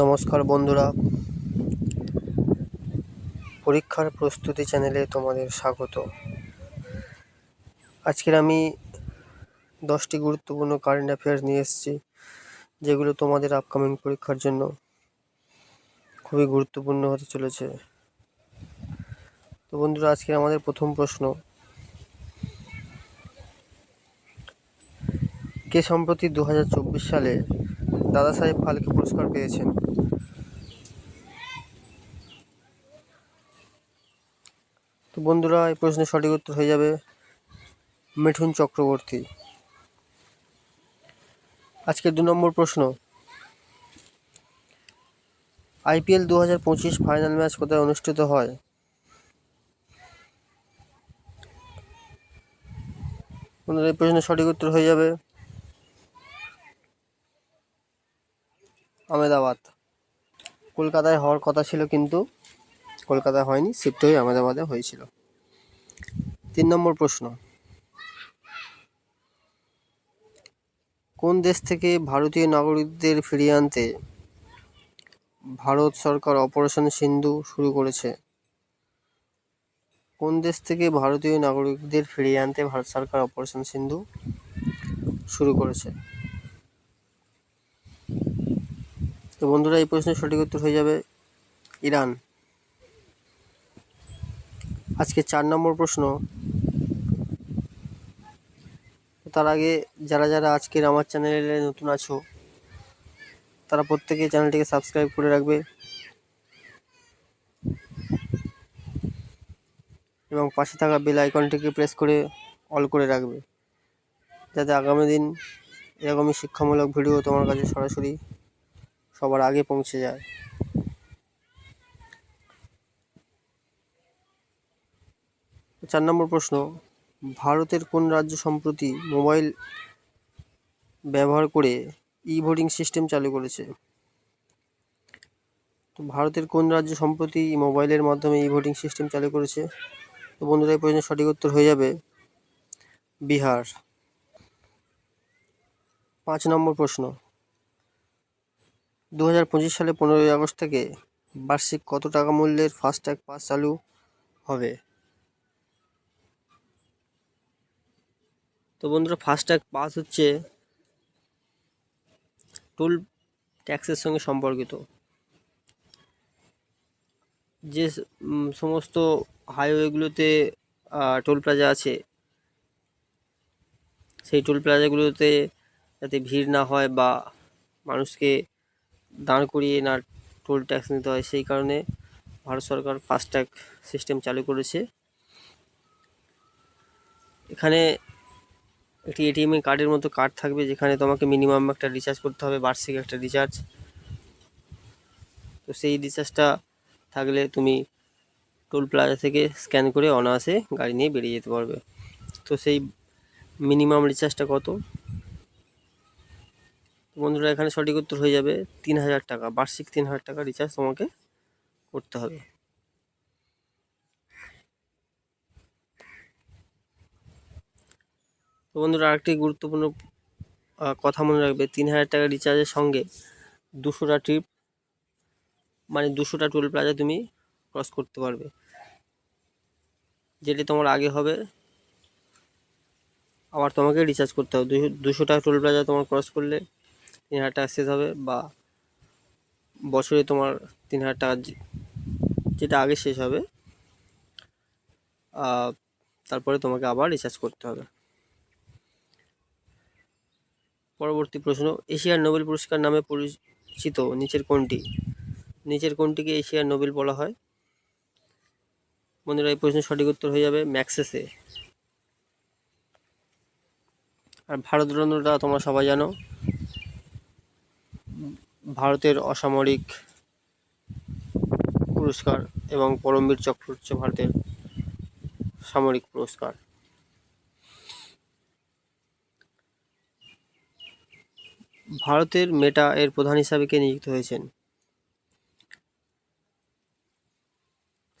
নমস্কার বন্ধুরা। পরীক্ষার প্রস্তুতি চ্যানেলে তোমাদের স্বাগত। আজকের আমি দশটি গুরুত্বপূর্ণ কারেন্ট অ্যাফেয়ার্স নিয়ে এসেছি, যেগুলো তোমাদের আপকামিং পরীক্ষার জন্য খুবই গুরুত্বপূর্ণ হতে চলেছে। তো বন্ধুরা, আজকের আমাদের প্রথম প্রশ্ন, কে সম্প্রতি দু হাজার চব্বিশ সালে দাদা সাহেব ফালকে পুরস্কার পেয়েছেন। তো বন্ধুরা, এই প্রশ্নের সঠিক উত্তর হয়ে যাবে মিঠুন চক্রবর্তী। আজকে দু নম্বর প্রশ্ন। আইপিএল দু হাজার পঁচিশ ফাইনাল ম্যাচ কোথায় অনুষ্ঠিত হয়? এই প্রশ্নের সঠিক উত্তর হয়ে যাবে আহমেদাবাদ। কলকাতায় হওয়ার কথা ছিল কিন্তু কলকাতায় হয়নি, শিফট হয়ে আহমেদাবাদে হয়েছিল। তিন নম্বর প্রশ্ন। কোন দেশ থেকে ভারতীয় নাগরিকদের ফিরিয়ে আনতে ভারত সরকার অপারেশন সিন্ধু শুরু করেছে? কোন দেশ থেকে ভারতীয় নাগরিকদের ফিরিয়ে আনতে ভারত সরকার অপারেশন সিন্ধু শুরু করেছে? তো বন্ধুরা, এই প্রশ্নের সঠিক উত্তর হয়ে যাবে ইরান। আজকে চার নম্বর প্রশ্ন। তার আগে যারা যারা আজকের আমার চ্যানেলে নতুন আছো, তারা প্রত্যেকে চ্যানেলটিকে সাবস্ক্রাইব করে রাখবে এবং পাশে থাকা বেল আইকনটিকে প্রেস করে অল করে রাখবে, যাতে আগামী দিন এরকমই শিক্ষামূলক ভিডিও তোমার কাছে সরাসরি সবার আগে পৌঁছে যায়। চার নম্বর প্রশ্ন, ভারতের কোন রাজ্য সম্প্রতি মোবাইল ব্যবহার করে ই ভোটিং সিস্টেম চালু করেছে? তো ভারতের কোন রাজ্য সম্প্রতি মোবাইলের মাধ্যমে ই ভোটিং সিস্টেম চালু করেছে? তো বন্ধুরা, এই প্রশ্নের সঠিক উত্তর হয়ে যাবে বিহার। পাঁচ নম্বর প্রশ্ন দু হাজার পঁচিশ সালে পনেরোই আগস্ট থেকে বার্ষিক কত টাকা মূল্যের ফাস্ট্যাগ পাস চালু হবে? তো বন্ধুরা ফাস্ট্যাগ পাস হচ্ছে টোল ট্যাক্সের সঙ্গে সম্পর্কিত। যে সমস্ত হাইওয়েগুলোতে টোল প্লাজা আছে, সেই টোল প্লাজাগুলোতে যাতে ভিড় না হয় বা মানুষকে দাঁড় করিয়ে না টোল ট্যাক্স নিতে হয়, সেই কারণে ভারত সরকার ফাস্ট্যাগ সিস্টেম চালু করেছে। এখানে একটি এটিএম কার্ডের মতো কার্ড থাকবে, যেখানে তোমাকে মিনিমাম একটা রিচার্জ করতে হবে, বার্ষিক একটা রিচার্জ তো সেই রিচার্জটা থাকলে তুমি টোল প্লাজা থেকে স্ক্যান করে অনায়াসে গাড়ি নিয়ে বেরিয়ে যেতে পারবে। তো সেই মিনিমাম রিচার্জটা কত? বন্ধুরা, এখানে সঠিক উত্তর হয়ে যাবে তিন হাজার টাকা। বার্ষিক তিন হাজার টাকা রিচার্জ তোমাকে করতে হবে। তো বন্ধুরা, আরেকটি গুরুত্বপূর্ণ কথা মনে রাখবে। তিন হাজার টাকা রিচার্জের সঙ্গে দুশোটা ট্রিপ মানে দুশোটা টোল প্লাজা তুমি ক্রস করতে পারবে। যেটি তোমার আগে হবে, আবার তোমাকে রিচার্জ করতে হবে। দুশো, দুশোটা টোল প্লাজা তোমার ক্রস করলে তিন হাজার টাকা শেষ হবে বা বছরে তোমার তিন হাজার টাকা যেটা আগে শেষ হবে তারপরে তোমাকে আবার রিচার্জ করতে হবে। পরবর্তী প্রশ্ন, এশিয়ার নোবেল পুরস্কার নামে পরিচিত নিচের কোনটি? নিচের কোনটিকে এশিয়ার নোবেল বলা হয়? বন্ধুরা, এই প্রশ্নের সঠিক উত্তর হয়ে যাবে ম্যাক্সেসে। আর ভারতরত্নটা তোমরা সবাই জানো। ভারতের অসামরিক পুরস্কার এবং পরমবীর চক্র হচ্ছে ভারতের সামরিক পুরস্কার। ভারতের মেটা এর প্রধান হিসাবে কে নিযুক্ত হয়েছেন?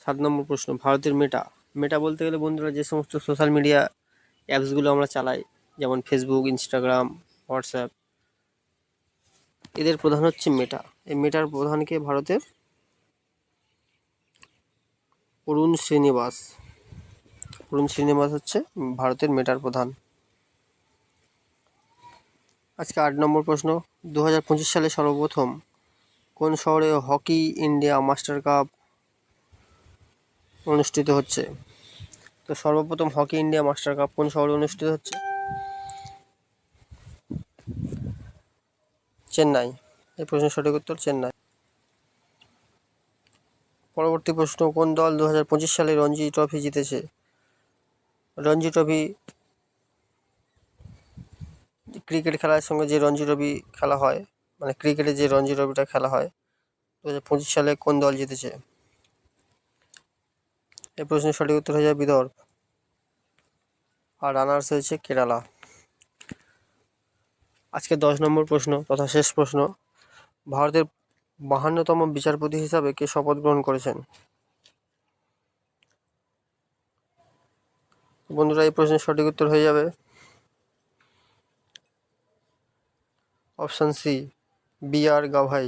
সাত নম্বর প্রশ্ন, ভারতের মেটা। মেটা বলতে গেলে বন্ধুরা যে সমস্ত সোশ্যাল মিডিয়া অ্যাপসগুলো আমরা চালাই, যেমন ফেসবুক ইনস্টাগ্রাম হোয়াটসঅ্যাপ এদের প্রধান হচ্ছে মেটা। এই মেটার প্রধানকে ভারতের অরুণ শ্রীনিবাস। অরুণ শ্রীনিবাস হচ্ছে ভারতের মেটার প্রধান। আজকে আট নম্বর প্রশ্ন দু হাজার পঁচিশ সালে সর্বপ্রথম কোন শহরে হকি ইন্ডিয়া মাস্টার কাপ অনুষ্ঠিত হচ্ছে? তো সর্বপ্রথম হকি ইন্ডিয়া মাস্টার কাপ কোন শহরে অনুষ্ঠিত হচ্ছে? চেন্নাই। এই প্রশ্নের সঠিক উত্তর চেন্নাই। পরবর্তী প্রশ্ন, কোন দল দু হাজার পঁচিশ সালে রঞ্জি ট্রফি জিতেছে? রঞ্জি ট্রফি ক্রিকেট খেলার সঙ্গে যে রঞ্জি ট্রফি খেলা হয় মানে ক্রিকেটে যে রঞ্জি ট্রফিটা খেলা হয় দু হাজার পঁচিশ সালে কোন দল জিতেছে? এই প্রশ্নের সঠিক উত্তর হয়ে যায় বিদর্ভ। আর রানার্স হয়েছে কেরালা। আজকে দশ নম্বর প্রশ্ন তথা শেষ প্রশ্ন। ভারতের বাহান্নতম বিচারপতি হিসাবে কে শপথ গ্রহণ করেছেন? বন্ধুরা, এই প্রশ্নের সঠিক উত্তর হয়ে যাবে। Option C, B R Gavai.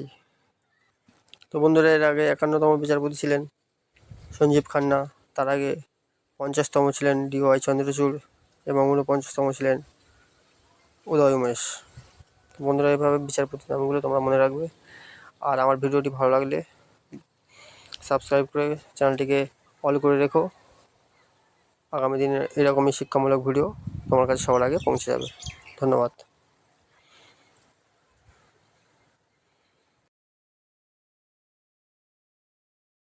তো বন্ধুরা, এর আগে একান্নতম বিচারপতি ছিলেন সঞ্জীব খান্না, তার আগে পঞ্চাশতম ছিলেন ডি ওয়াই চন্দ্রচূড় এবং ঊনপঞ্চাশতম ছিলেন উদয় উমেশ। তো বন্ধুরা, এভাবে বিচারপতি নামগুলো তোমরা মনে রাখবে। আর আমার ভিডিওটি ভালো লাগলে সাবস্ক্রাইব করে চ্যানেলটিকে অল করে রেখো। আগামী দিনে এরকমই শিক্ষামূলক ভিডিও তোমার কাছে সবার আগে পৌঁছে যাবে। ধন্যবাদ।